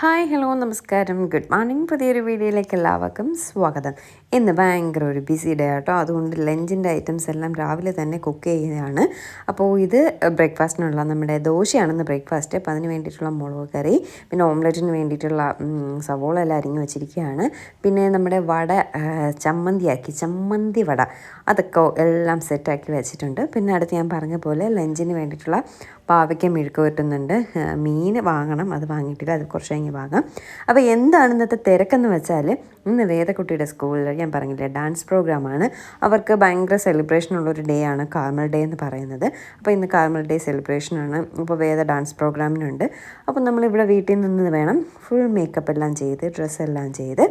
Hi hello നമസ്കാരം. Good morning. പുതിയൊരു വീഡിയോയിലേക്ക് എല്ലാവർക്കും സ്വാഗതം. ഇന്ന് ഭയങ്കര ഒരു ബിസി ഡേ ആട്ടോ. അതുകൊണ്ട് ലഞ്ചിന്റെ ഐറ്റംസ് എല്ലാം രാവിലെ തന്നെ കുക്ക് ചെയ്യുന്നതാണ് അപ്പോൾ ഇത് ബ്രേക്ക്ഫാസ്റ്റിനുള്ള നമ്മുടെ ദോശയാണെന്ന് ബ്രേക്ക്ഫാസ്റ്റ്. അപ്പോൾ അതിന് വേണ്ടിയിട്ടുള്ള മുളക് കറി പിന്നെ ഓംലെറ്റിന് വേണ്ടിയിട്ടുള്ള സവോള എല്ലാം അരിഞ്ഞു വെച്ചിരിക്കുകയാണ്. പിന്നെ നമ്മുടെ വട ചമ്മന്തിയാക്കി ചമ്മന്തി വട. അതൊക്കെ എല്ലാം സെറ്റാക്കി വെച്ചിട്ടുണ്ട്. പിന്നെ അടുത്ത് ഞാൻ പറഞ്ഞ പോലെ ലഞ്ചിന് വേണ്ടിയിട്ടുള്ള പാവയ്ക്ക മെഴുക്ക് പറ്റുന്നുണ്ട് മീൻ വാങ്ങണം. അത് വാങ്ങിയിട്ടില്ല. അത് കുറച്ച് കഴിഞ്ഞ് വാങ്ങാം. അപ്പോൾ എന്താണ് ഇന്നത്തെ തിരക്കെന്ന് വെച്ചാൽ ഇന്ന് വേദക്കുട്ടിയുടെ സ്കൂളിൽ ഞാൻ പറഞ്ഞില്ലേ ഡാൻസ് പ്രോഗ്രാമാണ് അവർക്ക് ഭയങ്കര സെലിബ്രേഷൻ ഉള്ളൊരു ഡേ ആണ് കാർമൽ ഡേ എന്ന് പറയുന്നത്. അപ്പോൾ ഇന്ന് കാർമൽ ഡേ സെലിബ്രേഷനാണ് ഇപ്പോൾ വേദ ഡാൻസ് പ്രോഗ്രാമിനുണ്ട് അപ്പോൾ നമ്മളിവിടെ വീട്ടിൽ നിന്ന് വേണം ഫുൾ മേക്കപ്പ് എല്ലാം ചെയ്ത് ഡ്രസ്സെല്ലാം ചെയ്ത്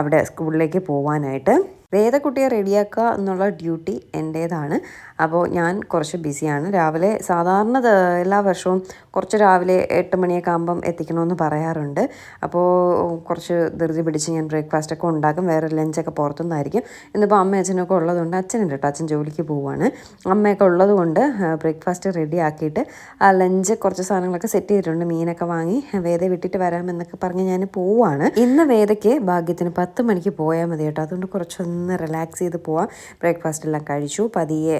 അവിടെ സ്കൂളിലേക്ക് പോകാനായിട്ട് വേദക്കുട്ടിയെ റെഡിയാക്കുക എന്നുള്ള ഡ്യൂട്ടി എന്റേതാണ്. അപ്പോൾ ഞാൻ കുറച്ച് ബിസിയാണ്. രാവിലെ സാധാരണ എല്ലാ വർഷവും കുറച്ച് രാവിലെ എട്ട് മണിയൊക്കെ ആകുമ്പം എത്തിക്കണമെന്ന് പറയാറുണ്ട്. അപ്പോൾ കുറച്ച് ധൃതി പിടിച്ച് ഞാൻ ബ്രേക്ക്ഫാസ്റ്റൊക്കെ ഉണ്ടാക്കും. വേറെ ലഞ്ചൊക്കെ പുറത്തുനിന്നായിരിക്കും. ഇന്നിപ്പോൾ അമ്മ അച്ഛനൊക്കെ ഉള്ളതുകൊണ്ട് അച്ഛനുണ്ട് കേട്ടോ. അച്ഛൻ ജോലിക്ക് പോവുകയാണ്. അമ്മയൊക്കെ ഉള്ളതുകൊണ്ട് ബ്രേക്ക്ഫാസ്റ്റ് റെഡി ആക്കിയിട്ട് ആ ലഞ്ച് കുറച്ച് സാധനങ്ങളൊക്കെ സെറ്റ് ചെയ്തിട്ടുണ്ട്. മീനൊക്കെ വാങ്ങി വേദ വിട്ടിട്ട് വരാമെന്നൊക്കെ പറഞ്ഞ് ഞാൻ പോവാണ് ഇന്ന് വേദയ്ക്ക് ഭാഗ്യത്തിന് പത്ത് മണിക്ക് പോയാൽ മതി കേട്ടോ. അതുകൊണ്ട് കുറച്ചൊന്ന് റിലാക്സ് ചെയ്ത് പോവാം. ബ്രേക്ക്ഫാസ്റ്റ് എല്ലാം കഴിച്ചു. പതിയെ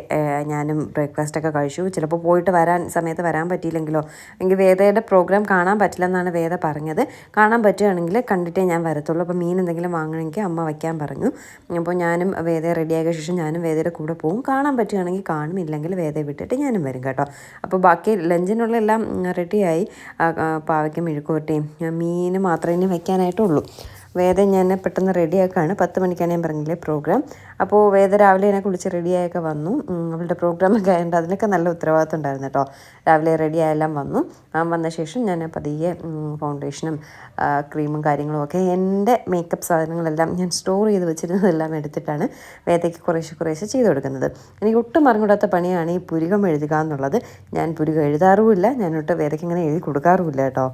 ഞാനും ബ്രേക്ക്ഫാസ്റ്റൊക്കെ കഴിച്ചു. ചിലപ്പോൾ പോയിട്ട് വരാൻ സമയത്ത് വരാൻ പറ്റിയില്ലെങ്കിലോ. എനിക്ക് വേദയുടെ പ്രോഗ്രാം കാണാൻ പറ്റില്ലെന്നാണ് വേദ പറഞ്ഞത്. കാണാൻ പറ്റുകയാണെങ്കിൽ കണ്ടിട്ടേ ഞാൻ വരത്തുള്ളൂ. അപ്പോൾ മീൻ എന്തെങ്കിലും വാങ്ങണമെങ്കിൽ അമ്മ വയ്ക്കാൻ പറഞ്ഞു. അപ്പോൾ ഞാനും വേദയെ റെഡിയായ ശേഷം ഞാനും വേദയുടെ കൂടെ പോകും കാണാൻ പറ്റുകയാണെങ്കിൽ കാണും ഇല്ലെങ്കിൽ വേദയെ വിട്ടിട്ട് ഞാനും വരും കേട്ടോ. അപ്പോൾ ബാക്കി ലഞ്ചിനുള്ള എല്ലാം റെഡിയായി പാവയ്ക്കും മെഴുക്കുവരട്ടിയും മീൻ മാത്രമേ ഇനി വയ്ക്കാനായിട്ടുള്ളൂ. വേദ ഞാൻ പെട്ടെന്ന് റെഡിയാക്കാണ്. പത്ത് മണിക്കാണ് ഞാൻ പറഞ്ഞില്ലേ പ്രോഗ്രാം. അപ്പോൾ വേദ രാവിലെ എന്നെ കുളിച്ച് റെഡിയായൊക്കെ വന്നു. അവളുടെ പ്രോഗ്രാമൊക്കെ ആയതുകൊണ്ട് അതിനൊക്കെ നല്ല ഉത്തരവാദിത്വം ഉണ്ടായിരുന്നു കേട്ടോ. രാവിലെ റെഡിയായെല്ലാം വന്നു. ആ വന്ന ശേഷം ഞാൻ പതിയെ ഫൗണ്ടേഷനും ക്രീമും കാര്യങ്ങളും ഒക്കെ എന്റെ മേക്കപ്പ് സാധനങ്ങളെല്ലാം ഞാൻ സ്റ്റോർ ചെയ്ത് വെച്ചിരുന്നതെല്ലാം എടുത്തിട്ടാണ് വേദയ്ക്ക് കുറേശ്ശെ കുറേശ്ശെ ചെയ്ത് കൊടുക്കുന്നത്. എനിക്ക് ഒട്ടും അറിഞ്ഞൂടാത്ത പണിയാണ് ഈ പുരികം എഴുതുക എന്നുള്ളത്. ഞാൻ പുരികം എഴുതാറുമില്ല. ഞാനൊട്ട് വേദയ്ക്ക് ഇങ്ങനെ എഴുതി കൊടുക്കാറുമില്ല കേട്ടോ.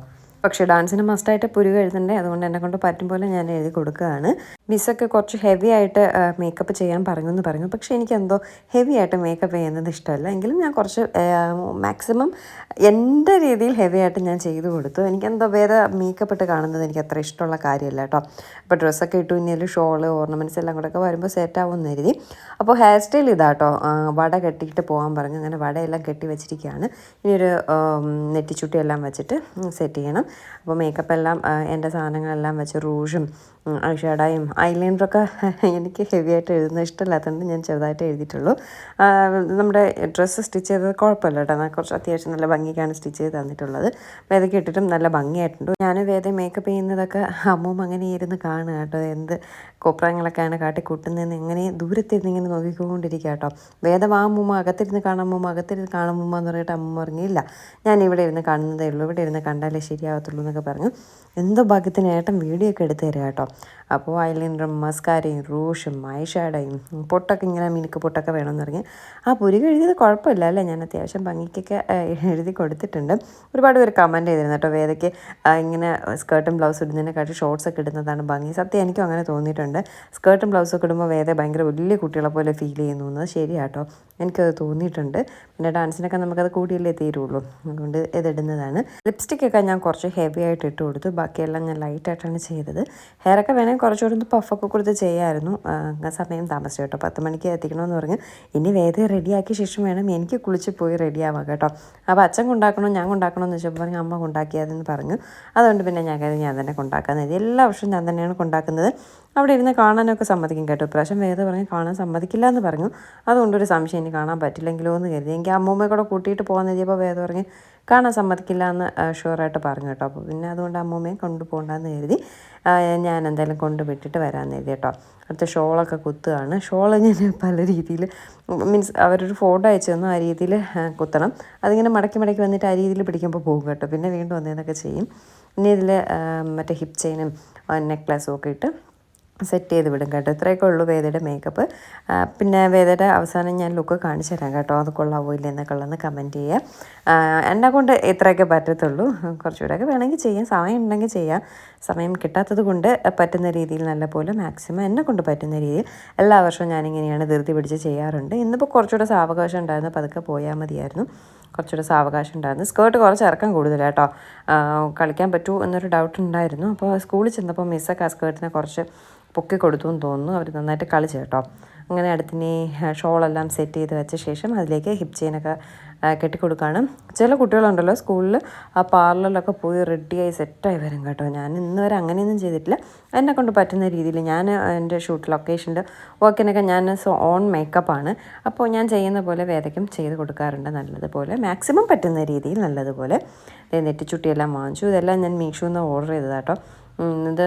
പക്ഷേ ഡാൻസിന് മസ്റ്റായിട്ട് പുരുക എഴുതണ്ടേ? അതുകൊണ്ട് എന്നെ കൊണ്ട് പറ്റും പോലെ ഞാൻ എഴുതി കൊടുക്കുകയാണ്. മിസ്സൊക്കെ കുറച്ച് ഹെവി ആയിട്ട് മേക്കപ്പ് ചെയ്യാൻ പറഞ്ഞു എന്ന് പറഞ്ഞു. പക്ഷേ എനിക്ക് എന്തോ ഹെവി ആയിട്ട് മേക്കപ്പ് ചെയ്യുന്നത് ഇഷ്ടമല്ല. എങ്കിലും ഞാൻ കുറച്ച് മാക്സിമം എന്റെ രീതിയിൽ ഹെവി ആയിട്ട് ഞാൻ ചെയ്തു കൊടുത്തു. എനിക്കെന്തോ വേറെ മേക്കപ്പ് ഇട്ട് കാണുന്നത് എനിക്ക് അത്ര ഇഷ്ടമുള്ള കാര്യമല്ല കേട്ടോ. അപ്പോൾ ഡ്രസ്സൊക്കെ ഇട്ടു കഴിഞ്ഞാൽ ഷോൾ ഓർണമെന്റ്സ് എല്ലാം കൂടെ ഒക്കെ വരുമ്പോൾ സെറ്റ് ആവുമെന്ന് കരുതി. അപ്പോൾ ഹെയർ സ്റ്റൈൽ ഇതാട്ടോ വട കെട്ടിയിട്ട് പോകാൻ പറഞ്ഞു. അങ്ങനെ വടയെല്ലാം കെട്ടി വെച്ചിരിക്കുകയാണ്. ഇനി ഒരു വെച്ചിട്ട് സെറ്റ് ചെയ്യണം. അപ്പോൾ മേക്കപ്പ് എല്ലാം എന്റെ സാധനങ്ങളെല്ലാം വെച്ച് റൂഷും ഐഷാഡായും ഐലൈനറൊക്കെ എനിക്ക് ഹെവി ആയിട്ട് എഴുതുന്നത് ഇഷ്ടമില്ലാത്തതുകൊണ്ട് ഞാൻ ചെറുതായിട്ട് എഴുതിയിട്ടുള്ളൂ. നമ്മുടെ ഡ്രസ്സ് സ്റ്റിച്ച് ചെയ്തത് കുഴപ്പമില്ല കേട്ടോ. എന്നാൽ കുറച്ച് അത്യാവശ്യം നല്ല ഭംഗിക്കാണ് സ്റ്റിച്ച് ചെയ്ത് തന്നിട്ടുള്ളത്. വേദയ്ക്ക് ഇട്ടിട്ടും നല്ല ഭംഗിയായിട്ടുണ്ട്. ഞാൻ വേദ മേക്കപ്പ് ചെയ്യുന്നതൊക്കെ അമ്മൂമ്മ അങ്ങനെ ഇരുന്ന് കാണുക കേട്ടോ. എന്ത് കൊപ്രാങ്ങളൊക്കെയാണ് കാട്ടിക്കൂട്ടുന്നതെന്ന് എങ്ങനെ ദൂരത്തിരുന്ന് ഇങ്ങനെ നോക്കിക്കൊണ്ടിരിക്കുക കേട്ടോ. വേദം ആ അമ്മൂമ്മ അകത്തിരുന്ന് കാണാമ്മൂമ്മ അകത്തിരുന്ന് കാണാമ്മൂമ്മ എന്ന് പറഞ്ഞിട്ട് അമ്മ പറഞ്ഞില്ല. ഞാൻ ഇവിടെ ഇരുന്ന് കാണുന്നതേ ഉള്ളൂ. ഇവിടെ ഇരുന്ന് കണ്ടാലേ ശരിയാവത്തുള്ളൂ എന്നൊക്കെ പറഞ്ഞു. എന്തോ ഭാഗ്യത്തിന് വീഡിയോ ഒക്കെ എടുത്തു തരിക കേട്ടോ. അപ്പോൾ ഐലൈനറും മസ്കാരയും റൂഷും ഐഷാഡയും പൊട്ടൊക്കെ ഇങ്ങനെ മിനുക്ക് പൊട്ടൊക്കെ വേണമെന്ന് പറഞ്ഞ് ആ പുരുക എഴുതിയത് കുഴപ്പമില്ല അല്ലേ? ഞാൻ അത്യാവശ്യം ഭംഗിക്കൊക്കെ എഴുതി കൊടുത്തിട്ടുണ്ട്. ഒരുപാട് പേര് കമന്റ് ചെയ്തിരുന്നു കേട്ടോ വേദയ്ക്ക് ഇങ്ങനെ സ്കേർട്ടും ബ്ലൗസ് ഇടുന്നതിനെക്കാട്ടി ഷോർട്സ് ഒക്കെ ഇടുന്നതാണ് ഭംഗി. സത്യം എനിക്കും അങ്ങനെ തോന്നിയിട്ടുണ്ട്. സ്കേർട്ടും ബ്ലൗസ് ഒക്കെ ഇടുമ്പോൾ വേദ ഭയങ്കര വലിയ കുട്ടികളെ പോലെ ഫീൽ ചെയ്യുന്നു. എന്നത് ശരിയാട്ടോ എനിക്കത് തോന്നിയിട്ടുണ്ട്. പിന്നെ ഡാൻസിനൊക്കെ നമുക്കത് കൂടിയല്ലേ തീരുള്ളൂ. അതുകൊണ്ട് ഇതിടുന്നതാണ് ലിപ്സ്റ്റിക്കൊക്കെ ഞാൻ കുറച്ച് ഹെവി ആയിട്ട് ഇട്ട് കൊടുത്തു. ബാക്കിയെല്ലാം ഞാൻ ലൈറ്റായിട്ടാണ് ചെയ്തത്. ഹെയറൊക്കെ വേണമെങ്കിൽ കുറച്ചുകൂടി പഫൊക്കെ കൊടുത്ത് ആ സമയം താമസിച്ചു കേട്ടോ. പത്ത് മണിക്ക് എത്തിക്കണമെന്ന് പറഞ്ഞ്. ഇനി വേദന റെഡിയാക്കിയ ശേഷം വേണം എനിക്ക് കുളിച്ച് പോയി റെഡിയാവാം കേട്ടോ. അപ്പോൾ അച്ഛൻ കൊണ്ടാക്കണോ ഞാൻ കൊണ്ടാക്കണോ എന്ന് വെച്ചപ്പോൾ പറഞ്ഞു അമ്മ കൊണ്ടാക്കിയതെന്ന് പറഞ്ഞു. അതുകൊണ്ട് പിന്നെ ഞാൻ കരുതി ഞാൻ തന്നെ കൊണ്ടാക്കുന്നത് എല്ലാ വർഷവും ഞാൻ തന്നെയാണ് കൊണ്ടാക്കുന്നത്. അവിടെ ഇരുന്ന് കാണാനൊക്കെ സമ്മതിക്കും കേട്ടോ. ഇപ്രാവശ്യം വേദ പറഞ്ഞ് കാണാൻ സമ്മതിക്കില്ല എന്ന് പറഞ്ഞു അതുകൊണ്ടൊരു സംശയം ഇനി കാണാൻ പറ്റില്ലെങ്കിലോ എന്ന് കരുതി. എനിക്ക് അമ്മൂമ്മയെ കൂടെ കൂട്ടിയിട്ട് പോകാൻ എഴുതിയപ്പോൾ വേദ പറഞ്ഞ് കാണാൻ സമ്മതിക്കില്ല എന്ന് ഷുവറായിട്ട് പറഞ്ഞു കേട്ടോ. അപ്പോൾ പിന്നെ അതുകൊണ്ട് അമ്മൂമ്മയെ കൊണ്ടുപോകണ്ടെന്ന് കരുതി ഞാൻ എന്തായാലും കൊണ്ടുവിട്ടിട്ട് വരാമെന്ന് കരുതി കേട്ടോ. അടുത്ത ഷോളൊക്കെ കുത്തുകയാണ്. ഷോൾ ഞാൻ പല രീതിയിൽ മീൻസ് അവരൊരു ഫോട്ടോ അയച്ചു തന്നു ആ രീതിയിൽ കുത്തണം. അതിങ്ങനെ മടക്കി മടക്കി വന്നിട്ട് ആ രീതിയിൽ പിടിക്കുമ്പോൾ പോകും കേട്ടോ. പിന്നെ വീണ്ടും വന്നതൊക്കെ ചെയ്യും. പിന്നെ ഇതിൽ മറ്റേ ഹിപ്പ് ചെയിനും നെക്ലസും ഒക്കെ ഇട്ട് സെറ്റ് ചെയ്ത് വിടും കേട്ടോ. ഇത്രയൊക്കെ ഉള്ളൂ വേദയുടെ മേക്കപ്പ് പിന്നെ വേദയുടെ അവസാനം ഞാൻ ലുക്ക് കാണിച്ചു തരാം കേട്ടോ. അത് കൊള്ളാവോ ഇല്ല എന്നൊക്കെ ഉള്ളതെന്ന് കമന്റ് ചെയ്യുക. ആ, എന്നെ കൊണ്ട് ഇത്രയൊക്കെ പറ്റത്തുള്ളൂ. കുറച്ചുകൂടെയൊക്കെ വേണമെങ്കിൽ ചെയ്യാം. സമയം ഉണ്ടെങ്കിൽ ചെയ്യാം. സമയം കിട്ടാത്തത് കൊണ്ട് പറ്റുന്ന രീതിയിൽ നല്ല പോലെ മാക്സിമം എന്നെ കൊണ്ട് പറ്റുന്ന രീതിയിൽ എല്ലാ വർഷവും ഞാനിങ്ങനെയാണ് ധൃതി പിടിച്ച് ചെയ്യാറുണ്ട്. ഇന്നിപ്പോൾ കുറച്ചുകൂടെ സാവകാശം ഉണ്ടായിരുന്നു. പതുക്കെ പോയാൽ മതിയായിരുന്നു. കുറച്ചുകൂടെ സാവകാശം ഉണ്ടായിരുന്നു. സ്കേർട്ട് കുറച്ച് ഇറക്കം കൂടുതൽ കേട്ടോ. കളിക്കാൻ പറ്റുമോ എന്നൊരു ഡൗട്ട് ഉണ്ടായിരുന്നു. അപ്പോൾ സ്കൂളിൽ ചെന്നപ്പോൾ മിസ്സൊക്കെ ആ സ്കേർട്ടിനെ കുറച്ച് പൊക്കി കൊടുത്തു എന്ന് തോന്നുന്നു. അവർ നന്നായിട്ട് കളിച്ചു കേട്ടോ. അങ്ങനെ അടുത്തിനി ഷോളെല്ലാം സെറ്റ് ചെയ്ത് വെച്ച ശേഷം അതിലേക്ക് ഹിപ്പ് ചെയിനൊക്കെ കെട്ടിക്കൊടുക്കുകയാണ് ചില കുട്ടികളുണ്ടല്ലോ സ്കൂളിൽ ആ പാർലറിലൊക്കെ പോയി റെഡിയായി സെറ്റായി വരും കേട്ടോ. ഞാൻ ഇന്ന് വരെ അങ്ങനെയൊന്നും ചെയ്തിട്ടില്ല. എന്നെ കൊണ്ട് പറ്റുന്ന രീതിയിൽ ഞാൻ എന്റെ ഷൂട്ട് ലൊക്കേഷനിൽ വർക്കിനൊക്കെ ഞാൻ ഓൺ മേക്കപ്പാണ് അപ്പോൾ ഞാൻ ചെയ്യുന്ന പോലെ വേദക്കും ചെയ്ത് കൊടുക്കാറുണ്ട് നല്ലതുപോലെ. മാക്സിമം പറ്റുന്ന രീതിയിൽ നല്ലതുപോലെ. നെറ്റിച്ചുട്ടിയെല്ലാം വാങ്ങിച്ചു. ഇതെല്ലാം ഞാൻ മീഷോ നിന്ന് ഓർഡർ ചെയ്തതാട്ടോ ഇത്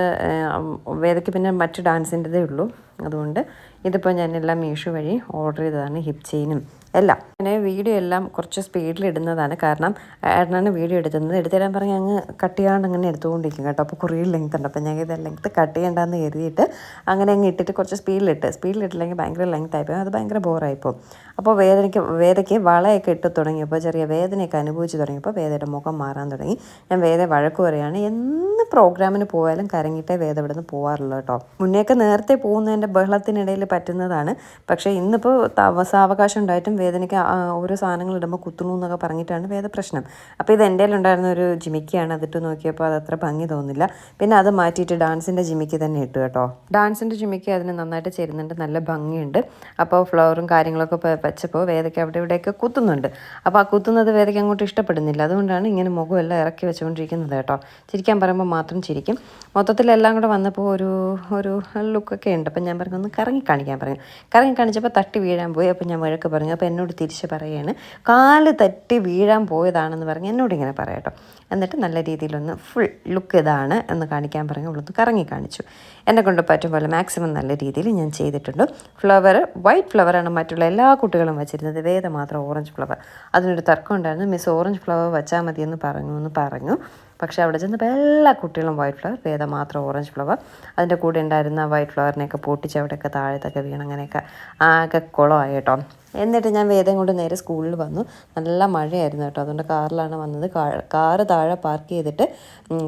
വേദയ്ക്ക് പിന്നെ മറ്റ് ഡാൻസിന്റെതേ ഉള്ളൂ. അതുകൊണ്ട് ഇതിപ്പോൾ ഞാനെല്ലാം മീഷോ വഴി ഓർഡർ ചെയ്തതാണ് ഹിപ് ചെയിനും എല്ലാം. പിന്നെ വീഡിയോ എല്ലാം കുറച്ച് സ്പീഡിൽ ഇടുന്നതാണ്. കാരണം ഏട്ടനാണ് വീഡിയോ എടുക്കുന്നത്. എടുത്തു തരാൻ പറഞ്ഞ് അങ്ങ് കട്ട് ചെയ്യാണ്ട് അങ്ങനെ എടുത്തുകൊണ്ടിരിക്കും കേട്ടോ. അപ്പോൾ കുറേ ലെങ്ത് ഉണ്ട്. അപ്പോൾ ഞാൻ ഇത് ലെങ്ത് കട്ട് ചെയ്യേണ്ടെന്ന് കരുതിയിട്ട് അങ്ങനെ അങ്ങ് ഇട്ടിട്ട് കുറച്ച് സ്പീഡിലിട്ട് സ്പീഡിലിട്ടില്ലെങ്കിൽ ഭയങ്കര ലെങ്ത് ആയിപ്പോയി. അത് ഭയങ്കര ബോറായിപ്പോൾ അപ്പോൾ വേദനയ്ക്ക് വേദയ്ക്ക് വളയൊക്കെ ഇട്ട് തുടങ്ങിയപ്പോൾ ചെറിയ വേദനയൊക്കെ അനുഭവിച്ച് തുടങ്ങിയപ്പോൾ വേദയുടെ മുഖം മാറാൻ തുടങ്ങി. ഞാൻ വേദ വഴക്ക് പറയുകയാണ്. എന്ന് പ്രോഗ്രാമിന് പോയാലും കരങ്ങിട്ടേ വേദ ഇവിടെ നിന്ന് പോകാറുള്ളൂ കേട്ടോ. മുന്നേക്ക് നേരത്തെ പോകുന്നതിന്റെ ബഹളത്തിനിടയിൽ പറ്റുന്നതാണ്. പക്ഷേ ഇന്നിപ്പോൾ തവ- സാവകാശം ഉണ്ടായിട്ടും വേദനയ്ക്ക് ഓരോ സാധനങ്ങൾ ഇടുമ്പോൾ കുത്തുന്നു എന്നൊക്കെ പറഞ്ഞിട്ടാണ് വേദ പ്രശ്നം അപ്പോൾ ഇത് എന്റെ ഉണ്ടായിരുന്ന ഒരു ജിമിക്കിയാണ്. അതിട്ട് നോക്കിയപ്പോൾ അത് അത്ര ഭംഗി തോന്നില്ല. പിന്നെ അത് മാറ്റിയിട്ട് ഡാൻസിന്റെ ജിമിക്ക് തന്നെ ഇട്ടു കേട്ടോ. ഡാൻസിന്റെ ജിമിക്ക് അതിന് നന്നായിട്ട് ചേരുന്നുണ്ട്. നല്ല ഭംഗിയുണ്ട്. അപ്പോൾ ഫ്ലവറും കാര്യങ്ങളൊക്കെ വെച്ചപ്പോൾ വേദയ്ക്ക് അവിടെ ഇവിടെയൊക്കെ കുത്തുന്നുണ്ട്. അപ്പോൾ ആ കുത്തുന്നത് വേദയ്ക്ക് അങ്ങോട്ട് ഇഷ്ടപ്പെടുന്നില്ല. അതുകൊണ്ടാണ് ഇങ്ങനെ മുഖമെല്ലാം ഇറക്കി വെച്ചുകൊണ്ടിരിക്കുന്നത് കേട്ടോ. ചിരിക്കാൻ പറയുമ്പോൾ മാത്രം ചിരിക്കും. മൊത്തത്തിൽ എല്ലാം കൂടെ വന്നപ്പോൾ ഒരു ഒരു ലുക്കൊക്കെ ഉണ്ട്. അപ്പം ഞാൻ പറഞ്ഞു ഒന്ന് കറങ്ങി കാണിക്കാൻ പറഞ്ഞു. കറങ്ങി കാണിച്ചപ്പോൾ തട്ടി വീഴാൻ പോയി. അപ്പോൾ ഞാൻ വഴക്ക് പറഞ്ഞു. അപ്പോൾ എന്നോട് തിരിച്ച് പറയുകയാണ് കാൽ തട്ടി വീഴാൻ പോയതാണെന്ന് പറഞ്ഞ് എന്നോട് ഇങ്ങനെ പറയട്ടോ. എന്നിട്ട് നല്ല രീതിയിലൊന്ന് ഫുൾ ലുക്ക് ഇതാണ് എന്ന് കാണിക്കാൻ പറഞ്ഞു അവളൊന്ന് കറങ്ങി കാണിച്ചു. എന്നെ കൊണ്ട് പറ്റും പോലെ മാക്സിമം നല്ല രീതിയിൽ ഞാൻ ചെയ്തിട്ടുണ്ട്. ഫ്ലവർ വൈറ്റ് ഫ്ലവറാണ് മറ്റുള്ള എല്ലാ കുട്ടികളും വെച്ചിരുന്നത്. വേദ മാത്രം ഓറഞ്ച് ഫ്ലവർ അതിനൊരു തർക്കം ഉണ്ടായിരുന്നു. മിസ് ഓറഞ്ച് ഫ്ലവർ വെച്ചാൽ മതിയെന്ന് പറഞ്ഞു എന്ന് പറഞ്ഞു. പക്ഷേ അവിടെ ചെന്നപ്പോൾ എല്ലാ കുട്ടികളും വൈറ്റ് ഫ്ലവർ വേദ മാത്രം ഓറഞ്ച് ഫ്ലവർ അതിന്റെ കൂടെ ഉണ്ടായിരുന്ന വൈറ്റ് ഫ്ലവറിനെയൊക്കെ പൊട്ടിച്ച് അവിടെയൊക്കെ താഴത്തൊക്കെ വീണങ്ങനെയൊക്കെ ആകെ കുളമായി കേട്ടോ. എന്നിട്ട് ഞാൻ വേദം കൊണ്ട് നേരെ സ്കൂളിൽ വന്നു. നല്ല മഴയായിരുന്നു കേട്ടോ. അതുകൊണ്ട് കാറിലാണ് വന്നത്. കാറ് താഴെ പാർക്ക് ചെയ്തിട്ട്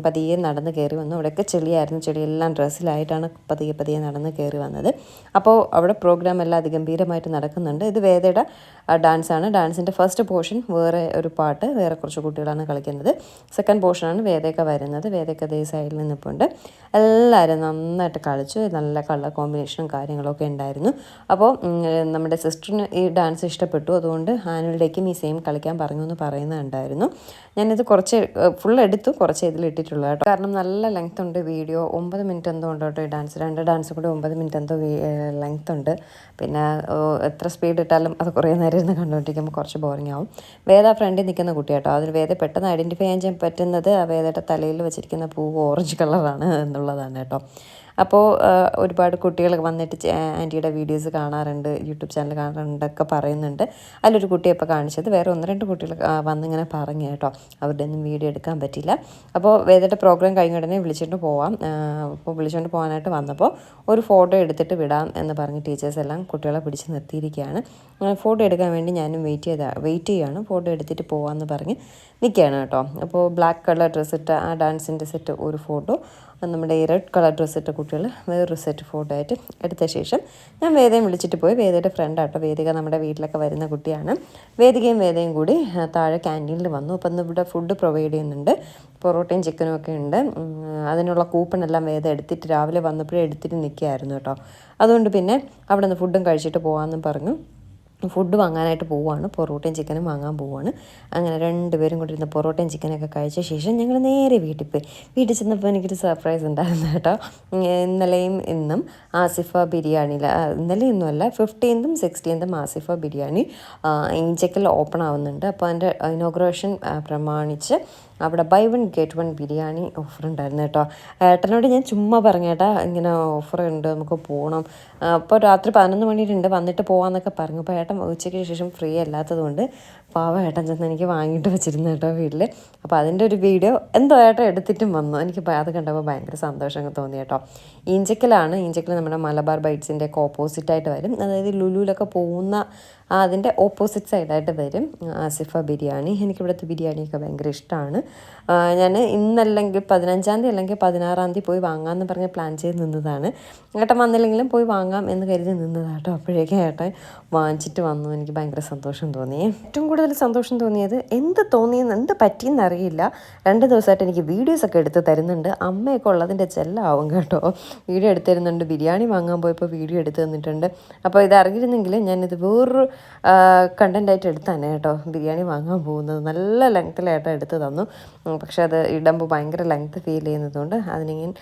പതിയെ നടന്ന് കയറി വന്നു. അവിടെയൊക്കെ ചെളിയായിരുന്നു. ചെളിയെല്ലാം ഡ്രസ്സിലായിട്ടാണ് പതിയെ പതിയെ നടന്ന് കയറി വന്നത്. അപ്പോൾ അവിടെ പ്രോഗ്രാം എല്ലാം അതിഗംഭീരമായിട്ട് നടക്കുന്നുണ്ട്. ഇത് വേദയുടെ ഡാൻസാണ് ഡാൻസിന്റെ ഫസ്റ്റ് പോർഷൻ വേറെ ഒരു പാട്ട് വേറെ കുറച്ച് കുട്ടികളാണ് കളിക്കുന്നത്. സെക്കൻഡ് പോർഷനാണ് വേദയൊക്കെ വരുന്നത്. വേദയൊക്കെ അതേ സൈഡിൽ നിന്നിപ്പോണ്ട്. എല്ലാവരും നന്നായിട്ട് കളിച്ചു. നല്ല കളർ കോമ്പിനേഷനും കാര്യങ്ങളൊക്കെ ഉണ്ടായിരുന്നു. അപ്പോൾ നമ്മുടെ സിസ്റ്ററിന് ഈ ഡാൻസ് ഇഷ്ടപ്പെട്ടു. അതുകൊണ്ട് ആനുവൽ ഡേക്കും ഈ സെയിം കളിക്കാൻ പറഞ്ഞു എന്ന് പറയുന്നുണ്ടായിരുന്നു. ഞാനിത് കുറച്ച് ഫുൾ എടുത്തു. കുറച്ച് ഇതിൽ ഇട്ടിട്ടുള്ളത് കേട്ടോ. കാരണം നല്ല ലെങ്ത് ഉണ്ട് വീഡിയോ ഒമ്പത് മിനിറ്റ് എന്തോ ഉണ്ട് കേട്ടോ ഈ ഡാൻസ് രണ്ട് ഡാൻസ് കൂടി ഒമ്പത് മിനിറ്റ് എന്തോ ലെങ്ത് ഉണ്ട്. പിന്നെ എത്ര സ്പീഡ് ഇട്ടാലും അത് കുറേ നേരം ഇരുന്ന് കണ്ടുകൊണ്ടിരിക്കുമ്പോൾ കുറച്ച് ബോറിംഗ് ആവും. വേദ ഫ്രണ്ടിൽ നിൽക്കുന്ന കുട്ടി കേട്ടോ. അതിൽ വേദ പെട്ടെന്ന് ഐഡന്റിഫൈ ചെയ്യാൻ പറ്റുന്നത് വേദയുടെ തലയിൽ വെച്ചിരിക്കുന്ന പൂവ് ഓറഞ്ച് കളറാണ് എന്നുള്ളതാണ് കേട്ടോ. അപ്പോൾ ഒരുപാട് കുട്ടികൾ വന്നിട്ട് ആന്റിയുടെ വീഡിയോസ് കാണാറുണ്ട് യൂട്യൂബ് ചാനൽ കാണാറുണ്ടൊക്കെ പറയുന്നുണ്ട്. അതിലൊരു കുട്ടിയെ ഇപ്പോൾ കാണിച്ചത് വേറെ ഒന്ന് രണ്ട് കുട്ടികൾ വന്നിങ്ങനെ പറഞ്ഞു കേട്ടോ അവരുടെ ഒന്നും വീഡിയോ എടുക്കാൻ പറ്റില്ല. അപ്പോൾ വേദയുടെ പ്രോഗ്രാം കഴിഞ്ഞ ഉടനെ വിളിച്ചിട്ട് പോവാം. അപ്പോൾ വിളിച്ചുകൊണ്ട് പോകാനായിട്ട് വന്നപ്പോൾ ഒരു ഫോട്ടോ എടുത്തിട്ട് വിടാം എന്ന് പറഞ്ഞ് ടീച്ചേഴ്സ് എല്ലാം കുട്ടികളെ പിടിച്ച് നിർത്തിയിരിക്കുകയാണ് ഫോട്ടോ എടുക്കാൻ വേണ്ടി ഞാനും വെയിറ്റ് ചെയ്ത വെയിറ്റ് ചെയ്യുകയാണ് ഫോട്ടോ എടുത്തിട്ട് പോകാമെന്ന് പറഞ്ഞ് നിൽക്കുകയാണ് കേട്ടോ. അപ്പോൾ ബ്ലാക്ക് കളർ ഡ്രസ്സ് ഇട്ട ആ ഡാൻസിന്റെ സെറ്റ് ഒരു ഫോട്ടോ നമ്മുടെ ഈ റെഡ് കളർ ഡ്രസ്സ് ഇട്ട കുട്ടികൾ വേറൊരു സെറ്റ് ഫോട്ടോ ആയിട്ട് എടുത്ത ശേഷം ഞാൻ വേദയും വിളിച്ചിട്ട് പോയി. വേദയുടെ ഫ്രണ്ട് ആട്ടോ വേദിക നമ്മുടെ വീട്ടിലൊക്കെ വരുന്ന കുട്ടിയാണ്. വേദികയും വേദയും കൂടി താഴെ ക്യാന്റീനിൽ വന്നു. അപ്പം ഇന്ന് ഇവിടെ ഫുഡ് പ്രൊവൈഡ് ചെയ്യുന്നുണ്ട്. പൊറോട്ടയും ചിക്കനും ഒക്കെ ഉണ്ട്. അതിനുള്ള കൂപ്പൺ എല്ലാം വേദ എടുത്തിട്ട് രാവിലെ വന്നപ്പോഴേ എടുത്തിട്ട് നിൽക്കുകയായിരുന്നു കേട്ടോ. അതുകൊണ്ട് പിന്നെ അവിടെ നിന്ന് ഫുഡും കഴിച്ചിട്ട് പോകാമെന്നും പറഞ്ഞു. ഫുഡ് വാങ്ങാനായിട്ട് പോവുകയാണ്. പൊറോട്ടയും ചിക്കനും വാങ്ങാൻ പോവുകയാണ്. അങ്ങനെ രണ്ടുപേരും കൂടി ഇരുന്ന് പൊറോട്ടയും ചിക്കനൊക്കെ കഴിച്ച ശേഷം ഞങ്ങൾ നേരെ വീട്ടിൽ പോയി. വീട്ടിൽ ചെന്നപ്പോൾ എനിക്കൊരു സർപ്രൈസ് ഉണ്ടായിരുന്നു കേട്ടോ. ഇന്നലെയും ഇന്നും ആസിഫ ബിരിയാണിയിൽ ഇന്നലെ ഇന്നുമല്ല ഫിഫ്റ്റീൻതും സിക്സ്റ്റീൻതും ആസിഫ ബിരിയാണി ഇഞ്ചക്കൽ ഓപ്പൺ ആവുന്നുണ്ട്. അപ്പോൾ അതിന്റെ ഇനോഗ്രേഷൻ പ്രമാണിച്ച് അവിടെ buy one get one biryani offer ഉണ്ടായിരുന്നു കേട്ടോ. ഏട്ടനോട് ഞാൻ ചുമ്മാ പറഞ്ഞേട്ടാ ഇങ്ങനെ ഓഫർ ഉണ്ട് നമുക്ക് പോകണം അപ്പോൾ രാത്രി പതിനൊന്ന് മണിയിട്ടുണ്ട് വന്നിട്ട് പോകാമെന്നൊക്കെ പറഞ്ഞു. അപ്പോൾ ഏട്ടൻ ഉച്ചയ്ക്ക് ശേഷം ഫ്രീ അല്ലാത്തതുകൊണ്ട് പാവ ഏട്ടൻ ചെന്ന് എനിക്ക് വാങ്ങിയിട്ട് വെച്ചിരുന്നു കേട്ടോ വീട്ടിൽ അപ്പോൾ അതിന്റെ ഒരു വീഡിയോ എന്തോ ഏട്ടൻ എടുത്തിട്ടും വന്നു. എനിക്ക് അത് കണ്ടപ്പോൾ ഭയങ്കര സന്തോഷം തോന്നി കേട്ടോ. ഇഞ്ചക്കലാണ് ഇഞ്ചക്കൽ നമ്മുടെ മലബാർ ബൈറ്റ്സിന്റെ ഒക്കെ ഓപ്പോസിറ്റായിട്ട് വരും. അതായത് ലുലുവിലൊക്കെ പോകുന്ന അതിന്റെ ഓപ്പോസിറ്റ് സൈഡായിട്ട് വരും. ആസിഫ ബിരിയാണി. എനിക്കിവിടുത്തെ ബിരിയാണിയൊക്കെ ഭയങ്കര ഇഷ്ടമാണ്. ഞാൻ ഇന്നല്ലെങ്കിൽ പതിനഞ്ചാം തീയതി അല്ലെങ്കിൽ പതിനാറാം തീയതി പോയി വാങ്ങാമെന്ന് പറഞ്ഞ് പ്ലാൻ ചെയ്ത് നിന്നതാണ്. ഏട്ടൻ വന്നില്ലെങ്കിലും പോയി വാങ്ങാം. എന്ന് കരുതി നിന്നതാണ് കേട്ടോ. അപ്പോഴേക്കും ഏട്ടൻ വാങ്ങിച്ചിട്ട് വന്നു. എനിക്ക് ഭയങ്കര സന്തോഷം തോന്നി. ഏറ്റവും കൂടുതൽ സന്തോഷം തോന്നിയത് എന്ത് തോന്നിയെന്ന് എന്ത് പറ്റിയെന്ന് അറിയില്ല. രണ്ട് ദിവസമായിട്ട് എനിക്ക് വീഡിയോസൊക്കെ എടുത്ത് തരുന്നുണ്ട്. അമ്മയൊക്കെ ഉള്ളതിന്റെ ചെല്ലാവും കേട്ടോ. വീഡിയോ എടുത്ത് തരുന്നുണ്ട്. ബിരിയാണി വാങ്ങാൻ പോയപ്പോൾ വീഡിയോ എടുത്ത് തന്നിട്ടുണ്ട്. അപ്പോൾ ഇത് അറിയിരുന്നെങ്കിൽ ഞാനിത് വേറൊരു കണ്ടന്റായിട്ട് എടുത്താണ് കേട്ടോ. ബിരിയാണി വാങ്ങാൻ പോകുന്നത്. നല്ല ലെങ്ത്തിലായിട്ട് എടുത്ത് തന്നു. പക്ഷേ അത് ഇടുമ്പോൾ ഭയങ്കര ലെങ്ത്ത് ഫീൽ ചെയ്യുന്നതുകൊണ്ട് അതിനിങ്ങനെ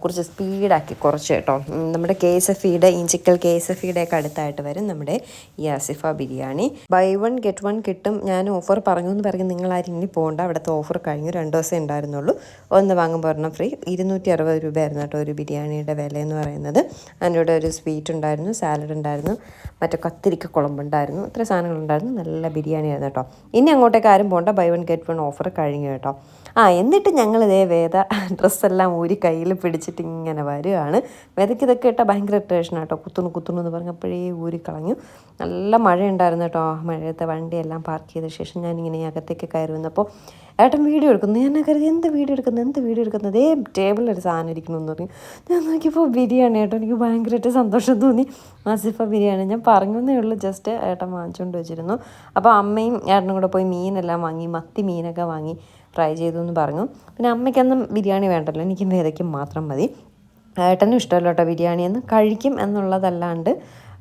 കുറച്ച് സ്പീഡാക്കി കുറച്ച് കേട്ടോ. നമ്മുടെ കെ എസ് എഫ് ഇയുടെ ഇഞ്ചിക്കൽ കെ എസ് എഫ് ഇയുടെ ഒക്കെ അടുത്തായിട്ട് വരും നമ്മുടെ ഈ Asifa biryani. Buy one get one കിട്ടും. ഞാൻ ഓഫർ പറഞ്ഞു എന്ന് പറഞ്ഞ് നിങ്ങൾ ആരും ഇനി പോകണ്ട അവിടുത്തെ ഓഫർ കഴിഞ്ഞു രണ്ട് ദിവസമേ ഉണ്ടായിരുന്നുള്ളൂ. ഒന്ന് വാങ്ങുമ്പോൾ ഒരെണ്ണം ഫ്രീ ഇരുന്നൂറ്റി അറുപത് രൂപയായിരുന്നു കേട്ടോ ഒരു ബിരിയാണിയുടെ വില എന്ന് പറയുന്നത്. അതിന്റെ ഒരു സ്വീറ്റ് ഉണ്ടായിരുന്നു സാലഡ് ഉണ്ടായിരുന്നു മറ്റേ കത്തിരിക്ക കുളമ്പുണ്ടായിരുന്നു ഇത്ര സാധനങ്ങളുണ്ടായിരുന്നു. നല്ല ബിരിയാണി ആയിരുന്നു കേട്ടോ. ഇനി അങ്ങോട്ടേക്ക് ആരും പോകണ്ട buy one get one offer കഴിഞ്ഞു കേട്ടോ. ആ എന്നിട്ട് ഞങ്ങൾ ഇതേ വേദ ഡ്രസ്സെല്ലാം ഊരി കയ്യിൽ പിടിച്ചിട്ട് ഇങ്ങനെ വരികയാണ് വേദയ്ക്ക് ഇതൊക്കെ ഇട്ടാൽ ഭയങ്കര ഇറിറ്റേഷൻ കേട്ടോ കുത്തുന്നു കുത്തുന്നു എന്ന് പറഞ്ഞപ്പോഴേ ഊരി കളഞ്ഞു. നല്ല മഴയുണ്ടായിരുന്നു കേട്ടോ. മഴയത്തെ വണ്ടിയെല്ലാം പാർക്ക് ചെയ്ത ശേഷം ഞാനിങ്ങനെ അകത്തേക്ക് കയറി വന്നപ്പോൾ ഏട്ടൻ വീഡിയോ എടുക്കുന്നു. ഞാൻ കരുതി എന്ത് വീഡിയോ എടുക്കുന്നത് എന്ത് വീഡിയോ എടുക്കുന്നത് അതേ ടേബിളിൽ ഒരു സാധനം ഇരിക്കുന്നു എന്ന് പറഞ്ഞു. ഞാൻ നോക്കിയപ്പോൾ ബിരിയാണി ഏട്ടോ എനിക്ക് ഭയങ്കരമായിട്ട് സന്തോഷം തോന്നി. ആസിഫ ബിരിയാണി ഞാൻ പറഞ്ഞതേ ഉള്ളൂ. ജസ്റ്റ് ഏട്ടൻ വാങ്ങിച്ചുകൊണ്ട് വെച്ചിരുന്നു. അപ്പോൾ അമ്മയും ഏട്ടനും കൂടെ പോയി മീനെല്ലാം വാങ്ങി മത്തി മീനൊക്കെ വാങ്ങി. ഫ്രൈ ചെയ്തു എന്ന് പറഞ്ഞു. പിന്നെ അമ്മയ്ക്കൊന്നും ബിരിയാണി വേണ്ടല്ലോ. എനിക്ക് വേദയ്ക്കും മാത്രം മതി. ഏട്ടനും ഇഷ്ടമല്ലോട്ടോ എന്ന് കഴിക്കും എന്നുള്ളതല്ലാണ്ട്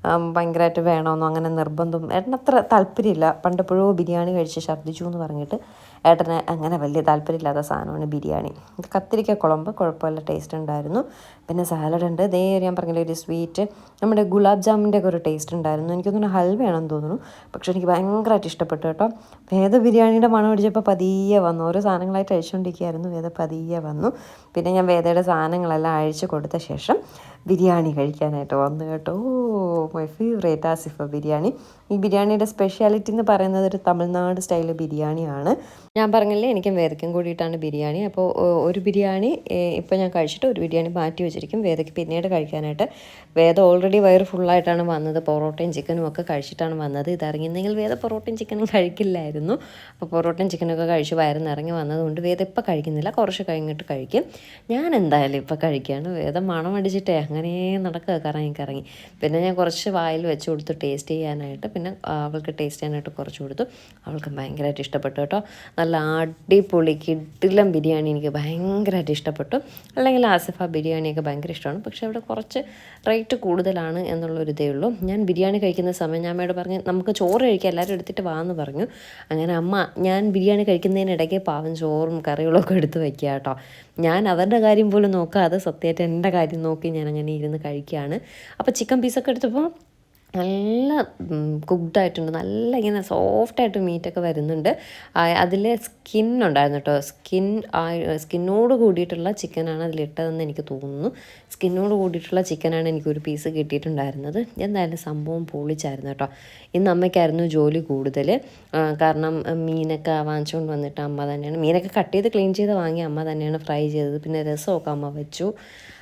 ഭയങ്കരമായിട്ട് വേണമെന്നോ അങ്ങനെ നിർബന്ധം. ഏട്ടന് അത്ര താല്പര്യമില്ല. പണ്ടെപ്പോഴോ ബിരിയാണി കഴിച്ച് ഛർദ്ദിച്ചു എന്ന് പറഞ്ഞിട്ട് ഏട്ടന് അങ്ങനെ വലിയ താല്പര്യമില്ലാത്ത സാധനമാണ് ബിരിയാണി. ഇത് കത്തിരിക്ക കുളമ്പ് കുഴപ്പമില്ല ടേസ്റ്റ് ഉണ്ടായിരുന്നു. പിന്നെ സാലഡ് ഉണ്ട്. ദേ ഞാൻ പറഞ്ഞില്ല ഒരു സ്വീറ്റ് നമ്മുടെ ഗുലാബ് ജാമിന്റെ ഒക്കെ ഒരു ടേസ്റ്റ് ഉണ്ടായിരുന്നു. എനിക്ക് തോന്നുന്നു ഹൽവയാണെന്ന് തോന്നുന്നു. പക്ഷെ എനിക്ക് ഭയങ്കരമായിട്ട് ഇഷ്ടപ്പെട്ടു കേട്ടോ. വേദ ബിരിയാണിയുടെ മണം അടിച്ചപ്പോൾ പതിയെ വന്നു. ഓരോ സാധനങ്ങളായിട്ട് അഴിച്ചുകൊണ്ടിരിക്കുകയായിരുന്നു വേദ പതിയെ വന്നു. പിന്നെ ഞാൻ വേദയുടെ സാധനങ്ങളെല്ലാം അഴിച്ചു കൊടുത്ത ശേഷം ബിരിയാണി കഴിക്കാനായിട്ട് വന്നു കേട്ടോ. Oh my favourite Asifa biryani. ഈ ബിരിയാണിയുടെ സ്പെഷ്യാലിറ്റി എന്ന് പറയുന്നത് ഒരു തമിഴ്നാട് സ്റ്റൈൽ ബിരിയാണിയാണ്. ഞാൻ പറഞ്ഞില്ലേ എനിക്കും വേദയ്ക്കും കൂടിയിട്ടാണ് ബിരിയാണി. അപ്പോൾ ഒരു ബിരിയാണി ഇപ്പോൾ ഞാൻ കഴിച്ചിട്ട് ഒരു ബിരിയാണി മാറ്റി വെച്ചിരിക്കും. വേദയ്ക്ക് പിന്നീട് കഴിക്കാനായിട്ട് വേദ ഓൾറെഡി വയറ് ഫുള്ളായിട്ടാണ് വന്നത്. പൊറോട്ടയും ചിക്കനും ഒക്കെ കഴിച്ചിട്ടാണ് വന്നത്. ഇതറിയുന്നെങ്കിൽ വേദ പൊറോട്ടയും ചിക്കനും കഴിക്കില്ലായിരുന്നു. അപ്പോൾ പൊറോട്ടയും ചിക്കനൊക്കെ കഴിച്ച് വയറ് നിറങ്ങി വന്നതുകൊണ്ട് വേദ ഇപ്പം കഴിക്കുന്നില്ല. കുറച്ച് കഴിഞ്ഞിട്ട് കഴിക്കും. ഞാൻ എന്തായാലും ഇപ്പം കഴിക്കുകയാണ്. വേദം മണം അടിച്ചിട്ടേ അങ്ങനെ നടക്കുക കറങ്ങി കറങ്ങി. പിന്നെ ഞാൻ കുറച്ച് വായിൽ വെച്ച് കൊടുത്തു ടേസ്റ്റ് ചെയ്യാനായിട്ട് പിന്നെ അവൾക്ക് ടേസ്റ്റ് ചെയ്യാനായിട്ട് കുറച്ച് കൊടുത്തു. അവൾക്ക് ഭയങ്കരമായിട്ട് ഇഷ്ടപ്പെട്ടു കേട്ടോ. നല്ല അടിപൊളി കിട്ടിലം ബിരിയാണി എനിക്ക് ഭയങ്കരമായിട്ട് ഇഷ്ടപ്പെട്ടു. അല്ലെങ്കിൽ ആസിഫ ബിരിയാണിയൊക്കെ ഭയങ്കര ഇഷ്ടമാണ്. പക്ഷേ അവിടെ കുറച്ച് റേറ്റ് കൂടുതലാണ് എന്നുള്ളൊരു ഇതേ ഉള്ളൂ. ഞാൻ ബിരിയാണി കഴിക്കുന്ന സമയം ഞാൻ അമ്മയോട് പറഞ്ഞ് നമുക്ക് ചോറ് കഴിക്കാം എല്ലാവരും എടുത്തിട്ട് വാന്ന് പറഞ്ഞു. അങ്ങനെ അമ്മ ഞാൻ ബിരിയാണി കഴിക്കുന്നതിനിടയ്ക്ക് പാവൻ ചോറും കറികളൊക്കെ എടുത്ത് വയ്ക്കുക കേട്ടോ. ഞാൻ അവരുടെ കാര്യം പോലും നോക്കാതെ സത്യമായിട്ട് എന്റെ കാര്യം നോക്കി ഞാൻ അങ്ങനെ ഇരുന്ന് കഴിക്കുകയാണ്. അപ്പോൾ ചിക്കൻ പീസൊക്കെ എടുത്തപ്പോൾ നല്ല കുക്ക്ഡ് ആയിട്ടുണ്ട് നല്ല ഇങ്ങനെ സോഫ്റ്റായിട്ട് മീറ്റൊക്കെ വരുന്നുണ്ട്. അതിൽ സ്കിൻ ഉണ്ടായിരുന്നു കേട്ടോ സ്കിൻ സ്കിന്നോട് കൂടിയിട്ടുള്ള ചിക്കനാണ് അതിലിട്ടതെന്ന് എനിക്ക് തോന്നുന്നു. സ്കിന്നോട് കൂടിയിട്ടുള്ള ചിക്കനാണ് എനിക്കൊരു പീസ് കിട്ടിയിട്ടുണ്ടായിരുന്നത്. എന്തായാലും സംഭവം പൊളിച്ചായിരുന്നു കേട്ടോ ഇന്ന് അമ്മയ്ക്കായിരുന്നു ജോലി കൂടുതൽ കാരണം മീനൊക്കെ വാങ്ങിച്ചുകൊണ്ട് വന്നിട്ട് അമ്മ തന്നെയാണ്. മീനൊക്കെ കട്ട് ചെയ്ത് ക്ലീൻ ചെയ്ത് വാങ്ങി അമ്മ തന്നെയാണ് ഫ്രൈ ചെയ്തത്. പിന്നെ രസമൊക്കെ അമ്മ വെച്ചു.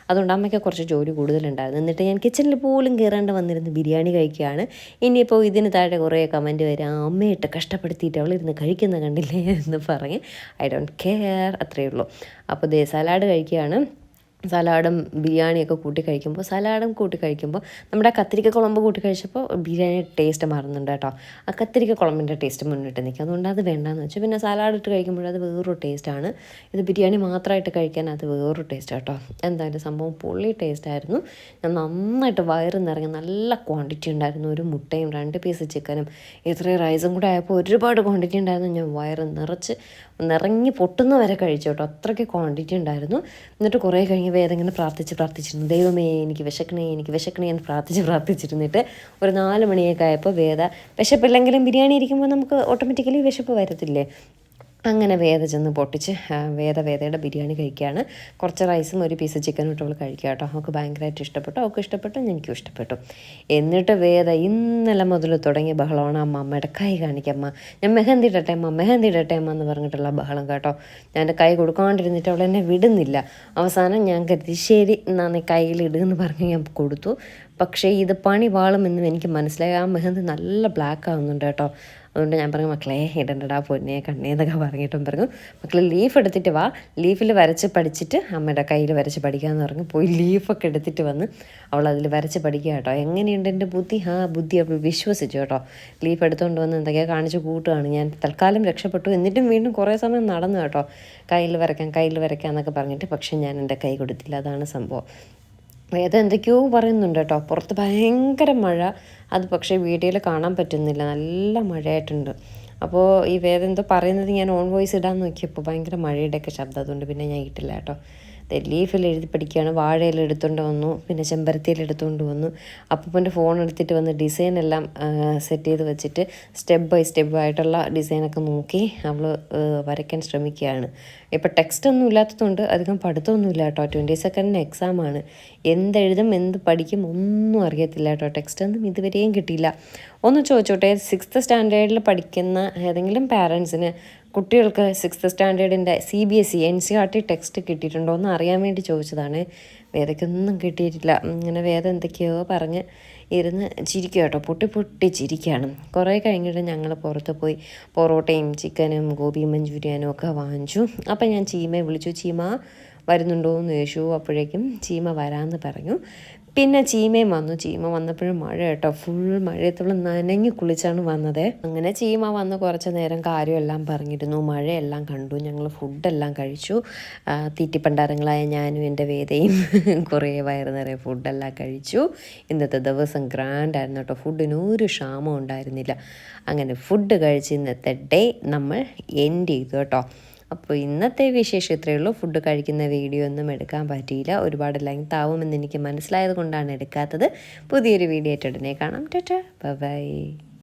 അതുകൊണ്ട് അമ്മയ്ക്ക് കുറച്ച് ജോലി കൂടുതലുണ്ടായിരുന്നു. എന്നിട്ട് ഞാൻ കിച്ചണിൽ പോലും കയറാണ്ട് വന്നിരുന്ന് ബിരിയാണി കഴിക്കുകയാണ്. ഇനിയിപ്പോൾ ഇതിന് താഴെ കുറേ കമന്റ് വരാം. അമ്മയിട്ട് കഷ്ടപ്പെടുത്തിയിട്ട് അവളിരുന്ന് കഴിക്കുന്ന കണ്ടില്ലേ? എന്ന് പറഞ്ഞ് ഐ ഡോണ്ട് കെയർ അത്രയേ ഉള്ളൂ. അപ്പോൾ ദേ സലാഡ് കഴിക്കുകയാണ്. സലാഡും ബിരിയാണിയൊക്കെ കൂട്ടി കഴിക്കുമ്പോൾ സലാഡും കൂട്ടി കഴിക്കുമ്പോൾ നമ്മുടെ കത്തിരിക്ക കുളമ്പ് കൂട്ടി കഴിച്ചപ്പോൾ ബിരിയാണി ടേസ്റ്റ് മാറുന്നുണ്ട് കേട്ടോ. ആ കത്തിരിക്ക കുളമ്പിന്റെ ടേസ്റ്റ് മുന്നിട്ട് നിൽക്കും. അതുകൊണ്ട് അത് വേണ്ടാന്ന് വെച്ചു. പിന്നെ സലാഡ് ഇട്ട് കഴിക്കുമ്പോൾ അത് വേറൊരു ടേസ്റ്റാണ് ഇത് ബിരിയാണി മാത്രമായിട്ട് കഴിക്കാൻ അത് വേറൊരു ടേസ്റ്റ് കേട്ടോ. എന്തായാലും സംഭവം പുള്ളി ടേസ്റ്റ് ആയിരുന്നു. ഞാൻ നന്നായിട്ട് വയറ് നിറങ്ങി നല്ല ക്വാണ്ടിറ്റി ഉണ്ടായിരുന്നു. ഒരു മുട്ടയും രണ്ട് പീസ് ചിക്കനും ഇത്രയും റൈസും കൂടെ ആയപ്പോൾ ഒരുപാട് ക്വാണ്ടിറ്റി ഉണ്ടായിരുന്നു. ഞാൻ വയറ് നിറച്ച് നിറങ്ങി പൊട്ടുന്ന വരെ കഴിച്ചു കേട്ടോ. അത്രയ്ക്ക് ക്വാണ്ടിറ്റി ഉണ്ടായിരുന്നു. എന്നിട്ട് കുറേ കഴിഞ്ഞ് വേദം ഇങ്ങനെ പ്രാർത്ഥിച്ച് പ്രാർത്ഥിച്ചിരുന്നു? ദൈവമേ എനിക്ക് വിശക്കണേ എനിക്ക് വിശക്കണേ എന്ന് പ്രാർത്ഥിച്ച് പ്രാർത്ഥിച്ചിരുന്നിട്ട് ഒരു നാല് മണിയൊക്കെ ആയപ്പോൾ വേദ വിശപ്പില്ലെങ്കിലും ബിരിയാണി ഇരിക്കുമ്പോൾ നമുക്ക് ഓട്ടോമാറ്റിക്കലി വിശപ്പ് വരത്തില്ലേ? അങ്ങനെ വേദ ചെന്ന് പൊട്ടിച്ച് വേദ വേദയുടെ ബിരിയാണി കഴിക്കുകയാണ് കുറച്ച് റൈസും ഒരു പീസ് ചിക്കനും ഇട്ട് അവൾ കഴിക്കുക കേട്ടോ. അവൾക്ക് ഭയങ്കരമായിട്ട് ഇഷ്ടപ്പെട്ടു. അവൾക്ക് ഇഷ്ടപ്പെട്ടു എനിക്കും ഇഷ്ടപ്പെട്ടു. എന്നിട്ട് വേദ ഇന്നലെ മുതൽ തുടങ്ങിയ ബഹളമാണ് അമ്മ അമ്മയുടെ കൈ കാണിക്കമ്മ ഞാൻ മെഹന്തി ഇടട്ടെ അമ്മ മെഹന്തി ഇടട്ടെ അമ്മ എന്ന് പറഞ്ഞിട്ടുള്ള ബഹളം കേട്ടോ. ഞാൻ എന്റെ കൈ കൊടുക്കാണ്ടിരുന്നിട്ട് അവൾ എന്നെ വിടുന്നില്ല. അവസാനം ഞാൻ കരുതി ശരി എന്നാ നീ കയ്യിലിടുമെന്ന് പറഞ്ഞ് ഞാൻ കൊടുത്തു. പക്ഷേ ഇത് പണി വാളുമെന്നും എനിക്ക് മനസ്സിലായി. ആ മെഹന്തി നല്ല ബ്ലാക്ക് ആവുന്നുണ്ട് കേട്ടോ. അതുകൊണ്ട് ഞാൻ പറഞ്ഞു മക്കളെ ഇടണ്ടടാ പൊന്നെ കണ്ണേ എന്നൊക്കെ പറഞ്ഞിട്ടും പറഞ്ഞു. മക്കൾ ലീഫ് എടുത്തിട്ട് വാ. ലീഫിൽ വരച്ച് പഠിച്ചിട്ട് അമ്മയുടെ കയ്യിൽ വരച്ച് പഠിക്കാമെന്ന് പറഞ്ഞു പോയി ലീഫൊക്കെ എടുത്തിട്ട് വന്ന് അവൾ അതിൽ വരച്ച് പഠിക്കുക കേട്ടോ. എങ്ങനെയുണ്ട് എന്റെ ബുദ്ധി? ആ ബുദ്ധി അവൾ വിശ്വസിച്ചു കേട്ടോ. ലീഫ് എടുത്തുകൊണ്ട് വന്ന് എന്തൊക്കെയാണ് കാണിച്ച് കൂട്ടുകയാണ്. ഞാൻ തൽക്കാലം രക്ഷപ്പെട്ടു. എന്നിട്ടും വീണ്ടും കുറേ സമയം നടന്നു കേട്ടോ. കയ്യിൽ വരയ്ക്കാം കയ്യിൽ വരയ്ക്കാം എന്നൊക്കെ പറഞ്ഞിട്ട് പക്ഷേ ഞാൻ എന്റെ കൈ കൊടുത്തില്ല. അതാണ് സംഭവം. വേദ എന്തൊക്കെയോ പറയുന്നുണ്ട് കേട്ടോ പുറത്ത് ഭയങ്കര മഴ. അത് പക്ഷേ വീഡിയോയിൽ കാണാൻ പറ്റുന്നില്ല. നല്ല മഴയായിട്ടുണ്ട്. അപ്പോൾ ഈ വേദം എന്തോ പറയുന്നത് ഞാൻ ഓൺ വോയിസ് ഇടാൻ നോക്കിയപ്പോൾ ഭയങ്കര മഴയുടെയൊക്കെ ശബ്ദം അതുകൊണ്ട് പിന്നെ ഞാൻ ഇട്ടില്ല കേട്ടോ. ലീഫിൽ എഴുതി പഠിക്കുകയാണ്. വാഴയിൽ എടുത്തുകൊണ്ട് വന്നു. പിന്നെ ചെമ്പരത്തിയിൽ എടുത്തുകൊണ്ട് വന്നു. അപ്പൂപ്പന്റെ ഫോൺ എടുത്തിട്ട് വന്ന് ഡിസൈൻ എല്ലാം സെറ്റ് ചെയ്ത് വെച്ചിട്ട് സ്റ്റെപ്പ് ബൈ സ്റ്റെപ്പ് ആയിട്ടുള്ള ഡിസൈനൊക്കെ നോക്കി അവൾ വരയ്ക്കാൻ ശ്രമിക്കുകയാണ്. ഇപ്പം ടെക്സ്റ്റ് ഒന്നും ഇല്ലാത്തതുകൊണ്ട് അധികം പഠിത്തമൊന്നുമില്ല കേട്ടോ. ട്വന്റി സെക്കൻഡിന് എക്സാമാണ് എന്തെഴുതും എന്ത് പഠിക്കും ഒന്നും അറിയത്തില്ല കേട്ടോ. ടെക്സ്റ്റ് ഒന്നും ഇതുവരെയും കിട്ടിയില്ല. ഒന്ന് ചോദിച്ചോട്ടെ സിക്സ്ത് സ്റ്റാൻഡേർഡിൽ പഠിക്കുന്ന ഏതെങ്കിലും പാരൻസിന് കുട്ടികൾക്ക് sixth സ്റ്റാൻഡേർഡിന്റെ C B S E N C R T text കിട്ടിയിട്ടുണ്ടോ എന്ന് അറിയാൻ വേണ്ടി ചോദിച്ചതാണ്. വേദയ്ക്കൊന്നും കിട്ടിയിട്ടില്ല. ഇങ്ങനെ വേദം എന്തൊക്കെയോ പറഞ്ഞ് ഇരുന്ന് ചിരിക്കുക കേട്ടോ. പൊട്ടി പൊട്ടി ചിരിക്കുകയാണ്. കുറേ കഴിഞ്ഞിട്ട് ഞങ്ങൾ പുറത്ത് പോയി പൊറോട്ടയും ചിക്കനും ഗോബി മഞ്ചൂരിയനും ഒക്കെ വാങ്ങിച്ചു. അപ്പം ഞാൻ ചീമയെ വിളിച്ചു. ചീമ വരുന്നുണ്ടോ? എന്ന് ചോദിച്ചു. അപ്പോഴേക്കും ചീമ വരാമെന്ന് പറഞ്ഞു. പിന്നെ ചീമയും വന്നു. ചീമ വന്നപ്പോഴും മഴ കേട്ടോ. ഫുൾ മഴയത്തുള്ള നനഞ്ഞു കുളിച്ചാണ് വന്നത്. അങ്ങനെ ചീമ വന്ന് കുറച്ച് നേരം കാര്യമെല്ലാം പറഞ്ഞിരുന്നു. മഴയെല്ലാം കണ്ടു. ഞങ്ങൾ ഫുഡെല്ലാം കഴിച്ചു. തീറ്റിപ്പണ്ടാരങ്ങളായ ഞാനും എന്റെ വേദയും കുറേ വയറ് നിറയെ ഫുഡെല്ലാം കഴിച്ചു. ഇന്നത്തെ ദിവസം ഗ്രാൻഡ് ആയിരുന്നു കേട്ടോ. ഫുഡിന് ഒരു ക്ഷാമം ഉണ്ടായിരുന്നില്ല. അങ്ങനെ ഫുഡ് കഴിച്ച് ഇന്നത്തെ ഡേ നമ്മൾ എൻഡ് ചെയ്തു കേട്ടോ. അപ്പോൾ ഇന്നത്തെ വിശേഷം ഇത്രയേ ഉള്ളൂ. ഫുഡ് കഴിക്കുന്ന വീഡിയോ ഒന്നും എടുക്കാൻ പറ്റിയില്ല. ഒരുപാട് ലെങ്ത് ആവുമെന്ന് എനിക്ക് മനസ്സിലായത് കൊണ്ടാണ് എടുക്കാത്തത്. പുതിയൊരു വീഡിയോ ആയിട്ട് ഉടനെ കാണാം. ടാറ്റ. ബൈ